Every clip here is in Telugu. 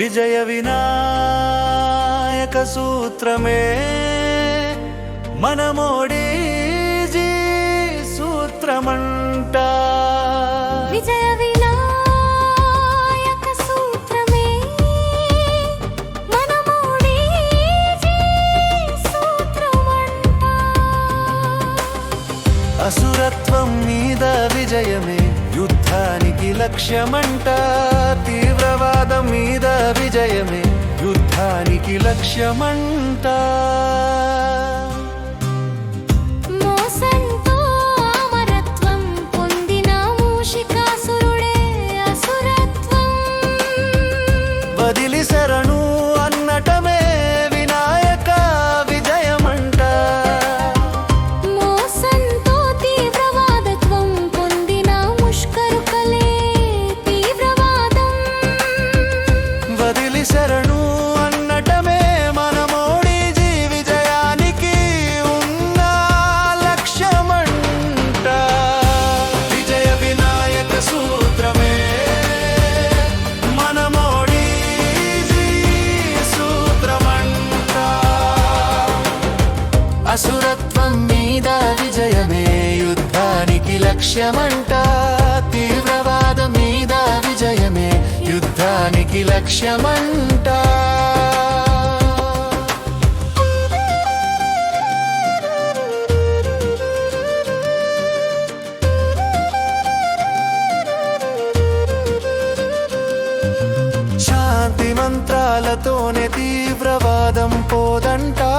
విజయ వినాయక సూత్రమే. మనమోడీజీ సూత్రమంట. విజయ వినాయక సూత్రమే. మనమోడీజీ సూత్రమంట. అసురత్వం మీద విజయమే. యుద్ధానికి లక్ష్యమంట. తీవ్రవాదం మీద విజయమే యుద్ధానికి లక్ష్యమంట లక్ష్యమంట తీవ్రవాదం మీద విజయమే. యుద్ధానికి లక్ష్యమంట. శాంతి మంత్రాలతోనే తీవ్రవాదం పోదంట.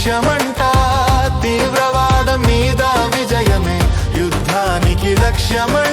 లక్ష్యమంట తీవ్రవాదం మీద విజయమే. యుద్ధానికి లక్ష్యమంట